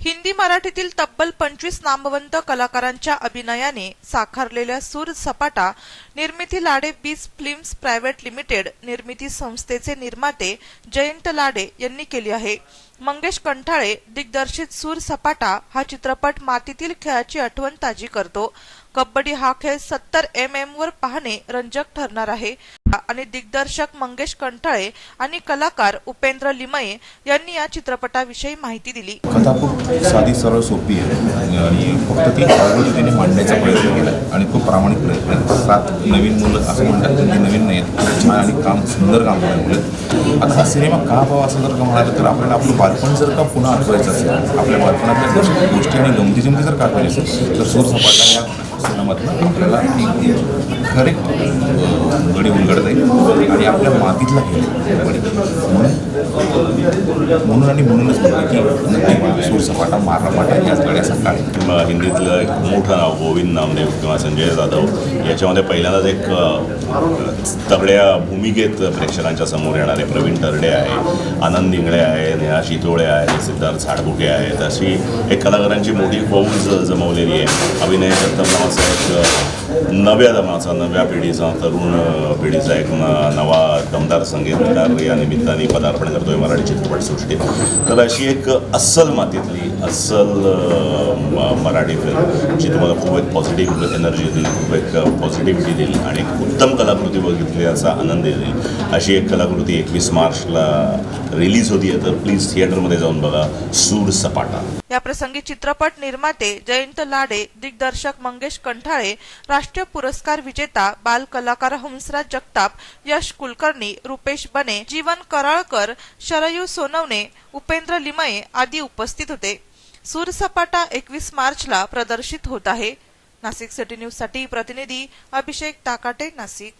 हिंदी मराठीतील तब्बल पंचवीस नामवंत कलाकारांच्या अभिनयाने साकारलेल्या सूर सपाटा निर्मिती लाडे बीज फिल्म्स प्रायव्हेट लिमिटेड निर्मिती संस्थेचे निर्माते जयंत लाडे यांनी केली आहे. मंगेश कंठाळे दिग्दर्शित सूर सपाटा हा चित्रपट मातीतील खेळाची आठवण ताजी करतो. कबड्डी हा खेळ सत्तर एम एम वर पाहणे रंजक ठरणार आहे. आणि दिग्दर्शक मंगेश कंठाळे आणि कलाकार उपेंद्र लिमये यांनी या चित्रपटाविषयी माहिती दिली. कथा खूप साधी सरळ सोपी आहे. आणि फक्त ती पद्धतीने मांडण्याचा प्रयत्न केला आणि खूप प्रामाणिक प्रयत्न आहे. सात नवीन मुलं असं म्हणतात की नवीन नाहीत छान आणि काम सुंदर काम करायला मुलं आता हा सिनेमा का हवा असं जर का म्हणालं तर आपल्याला आपलं बालपण जर का पुन्हा आठवायचं असेल आपल्या बालपणातल्या गोष्टी आणि गमती जमती जर का असेल तर सूर सपाटा या सिनेमातनं आपल्याला एक खरे गडी उलगडता येईल आणि आपल्या मातीतला खेळ म्हणून म्हणून आणि म्हणूनच म्हणतो की नक्की सूर याच गड्यासारखा आहे किंवा हिंदीतलं एक मोठं नाव गोविंद नामदेव किंवा संजय जाधव याच्यामध्ये पहिल्यांदाच एक तगड्या भूमिकेत प्रेक्षकांच्या समोर येणारे प्रवीण तरडे आहे आनंद इंगळे आहे नेहा शितोळे आहे सिद्धार्थ झाडबुके आहेत. अशी एक कलाकारांची मोठी फौज जमवलेली आहे. अभिनय दत्तम नावाचा एक नव्या दमाचा नव्या पिढीचा तरुण पिढीचा एक नवा दमदार संगीतकार या निमित्ताने पदार्पण करतोय मराठी चित्रपटसृष्टीत तर अशी एक अस्सल मातीतली अस्सल मराठी फिल्म जी तुम्हाला खूप एक पॉझिटिव्ह एनर्जी देईल खूप एक पॉझिटिव्हिटी देईल आणि एक उत्तम कलाकृती बघितली असा आनंद येईल. अशी एक कलाकृती एकवीस मार्चला रिलीज होती आहे तर प्लीज थिएटरमध्ये जाऊन बघा सूर सपाटा. या प्रसंगी चित्रपट निर्माते जयंत लाडे दिग्दर्शक मंगेश कंठाळे राष्ट्रीय पुरस्कार विजेता बाल कलाकार हंसराज जगताप यश कुलकर्णी रुपेश बने जीवन कराळकर शरयू सोनवणे उपेंद्र लिमये आदी उपस्थित होते. सूरसपाटा एकवीस मार्चला प्रदर्शित होत आहे. नाशिक सिटी न्यूजसाठी प्रतिनिधी अभिषेक ताकाटे नाशिक.